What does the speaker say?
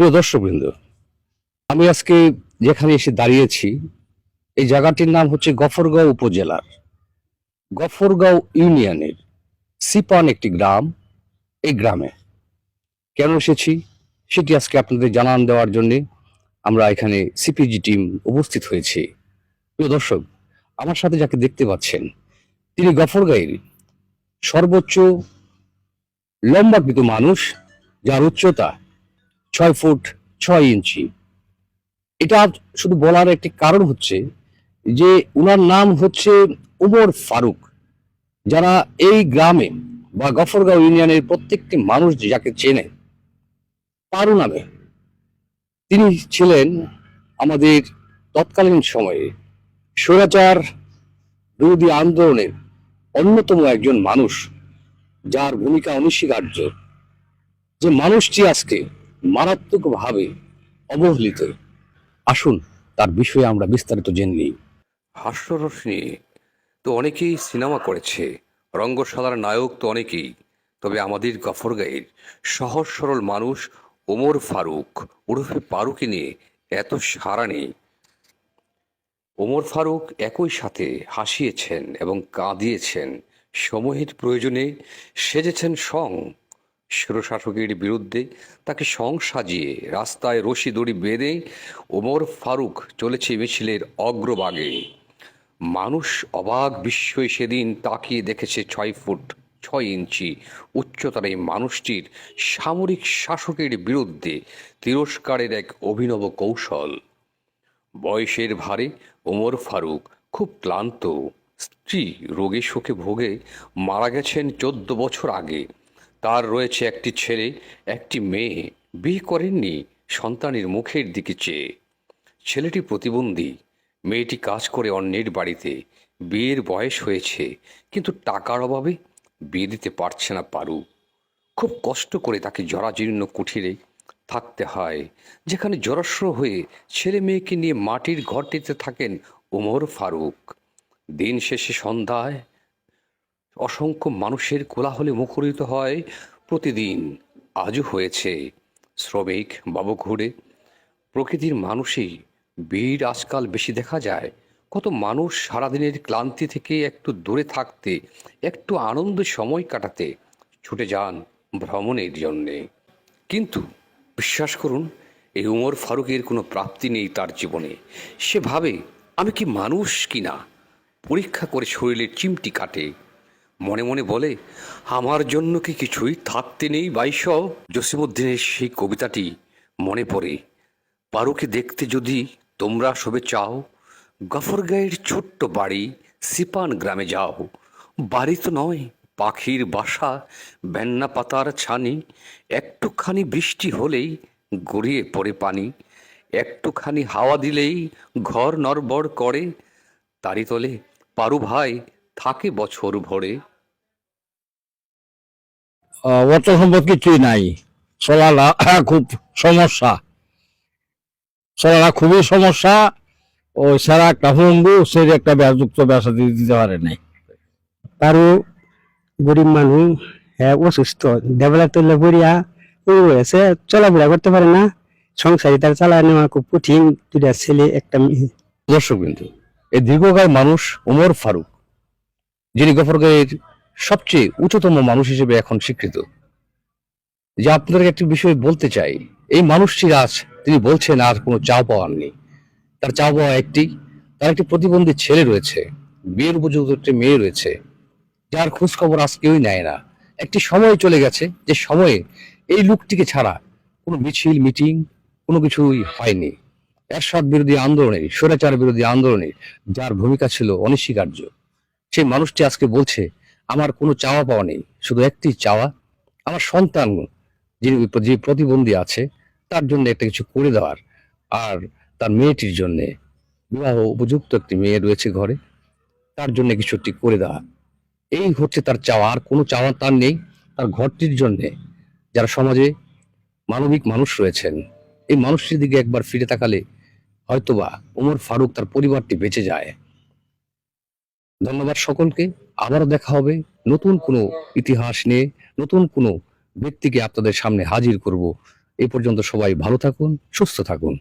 প্রিয় দর্শকবৃন্দ, আমি আজকে যেখানে এসে দাঁড়িয়েছি, এই জায়গাটির নাম হচ্ছে গফরগাঁও উপজেলার। গফরগাঁও ইউনিয়নের সিপান একটি গ্রাম, এই গ্রামে। কেন এসেছি? সেটি আজকে আপনাদের জানান দেওয়ার জন্য আমরা এখানে সিপিজি টিম উপস্থিত হয়েছি। প্রিয় দর্শক, আমার সাথে যাকে দেখতে পাচ্ছেন, তিনি গফরগাঁয়ের সর্বোচ্চ লম্বাকৃত মানুষ, যার উচ্চতা ছয় ফুট ছয় ইঞ্চি। এটা শুধু বলার একটি কারণ হচ্ছে যে উনার নাম হচ্ছে উমর ফারুক। যারা এই গ্রামে বা গফরগাঁও ইউনিয়নের প্রত্যেকটি মানুষ যাকে চেনে পারু নামে তিনি ছিলেন আমাদের তৎকালীন সময়ে স্বৈরাচার বিরোধী আন্দোলনের অন্যতম একজন মানুষ, যার ভূমিকা অনস্বীকার্য। যে মানুষটি আজকে মারাত্মকভাবে অবহেলিত। আসুন, তার বিষয়ে আমরা বিস্তারিত জেনে নিই। হাস্যরস নিয়ে তো অনেকেই সিনেমা করেছে। রঙ্গশালার নায়ক তো অনেকেই। তবে আমাদের গফরগাঁয়ের সহজ সরল মানুষ ওমর ফারুক ওরফে ফারুকে নিয়ে এত সারা নেই। ওমর ফারুক একই সাথে হাসিয়েছেন এবং কাঁদিয়েছেন। সময়ের প্রয়োজনে সেজেছেন সং। স্বৈরশাসকের বিরুদ্ধে তাকে সং সাজিয়ে রাস্তায় রশি দড়ি বেঁধে ওমর ফারুক চলেছে মিছিলের অগ্রভাগে। মানুষ অবাক বিস্ময়ে সেদিন তাকিয়ে দেখেছে ছয় ফুট ছয় ইঞ্চি উচ্চতার এই মানুষটির সামরিক শাসকের বিরুদ্ধে তিরস্কারের এক অভিনব কৌশল। বয়সের ভারে ওমর ফারুক খুব ক্লান্ত, স্ত্রী রোগে শোকে ভোগে মারা গেছেন চোদ্দ বছর আগে। তার রয়েছে একটি ছেলে, একটি মেয়ে। বিয়ে করেননি সন্তানের মুখের দিকে চেয়ে। ছেলেটি প্রতিবন্ধী। মেয়েটি কাজ করে অন্যের বাড়িতে। বিয়ের বয়স হয়েছে, কিন্তু টাকার অভাবে বিয়ে দিতে পারছে না পারু। খুব কষ্ট করে তাকে জরাজীর্ণ কুঠিরে থাকতে হয়, যেখানে জড়স্র হয়ে ছেলে মেয়েকে নিয়ে মাটির ঘরটিতে থাকেন ওমর ফারুক। দিন শেষে সন্ধ্যায় অসংখ্য মানুষের কোলাহলে মুখরিত হয় প্রতিদিন। আজও হয়েছে। শ্রমিক বাবুঘুরে প্রকৃতির মানুষই ভিড় আজকাল বেশি দেখা যায়। কত মানুষ সারাদিনের ক্লান্তি থেকে একটু দূরে থাকতে, একটু আনন্দ সময় কাটাতে ছুটে যান ভ্রমণের জন্যে। কিন্তু বিশ্বাস করুন, এই উমর ফারুকের কোনো প্রাপ্তি নেই তার জীবনে। সে ভাবে, আমি কি মানুষ কি না পরীক্ষা করে শরীরের চিমটি কাটে। মনে মনে বলে, আমার জন্য কি কিছুই থাকতে নেই বাইশ জসিমুদ্দিনের সেই কবিতাটি মনে পড়ে, পারুকে দেখতে যদি তোমরা সবে চাও গফরগাঁয়ের ছোট্ট বাড়ি সিপান গ্রামে যাও। বাড়ি তো নয়, পাখির বাসা, বেন্না পাতার ছানি। একটুখানি বৃষ্টি হলেই গড়িয়ে পড়ে পানি। একটুখানি হাওয়া দিলেই ঘর নড়বড় করে। তারি তলে পারু ভাই থাকে বছর ভরে? অর্থ সম্পদ কিছুই নাই। চলাটা খুব সমস্যা। চলাটা খুবই সমস্যা। ওই সারা একটা হুঙ্গু সে একটা ব্যাসযুক্ত ব্যবসা দিয়ে দিতে পারে নাই। তারও গরিব মানুষ হ্যাঁ অসুস্থ ডেভেলপ তুললে পড়িয়া ও হয়েছে চলাফেরা করতে পারে না। সংসারী তার চালায় নেওয়া খুব কঠিন। দুটা ছেলে একটা মেয়ে। দর্শকবৃন্দ এই দীর্ঘকায় মানুষ ওমর ফারুক। যিনি গফরগাঁয়ের সবচেয়ে উচ্চতম মানুষ হিসেবে এখন স্বীকৃত। যে আপনাদের একটি বিষয় বলতে চাই, এই মানুষটির আজ তিনি বলছেন আর কোনো চা পাওয়ার নেই। তার চা পাওয়া একটি, তার একটি প্রতিবন্ধী ছেলে রয়েছে, বিয়ের উপযুক্ত একটি মেয়ে রয়েছে, যার খোঁজ খবর আজ কেউই নেয় না। একটি সময় চলে গেছে, যে সময়ে এই লোকটিকে ছাড়া কোনো মিছিল, মিটিং, কোনো কিছুই হয়নি। এরশাদ বিরোধী আন্দোলনে, স্বৈরাচার বিরোধী আন্দোলনে যার ভূমিকা ছিল অনস্বীকার্য। সেই মানুষটি আজকে বলছে, আমার কোনো চাওয়া পাওয়া নেই, শুধু একটি চাওয়া, আমার সন্তান যিনি যে প্রতিবন্ধী আছে, তার জন্য একটা কিছু করে দেওয়ার, আর তার মেয়েটির জন্য বিবাহ উপযুক্ত একটি মেয়ে রয়েছে ঘরে, তার জন্য কিছু একটি করে দেওয়া। এই হচ্ছে তার চাওয়া, আর কোনো চাওয়া তার নেই। তার ঘরটির জন্য যারা সমাজে মানবিক মানুষ রয়েছেন, এই মানুষটির দিকে একবার ফিরে তাকালে হয়তোবা ওমর ফারুক তার পরিবারটি বেঁচে যায়। ধন্যবাদ সকলকে। আবারও দেখা হবে নতুন কোনো ইতিহাস নিয়ে, নতুন কোনো ব্যক্তিকে আপনাদের সামনে হাজির করব। এ পর্যন্ত সবাই ভালো থাকুন, সুস্থ থাকুন।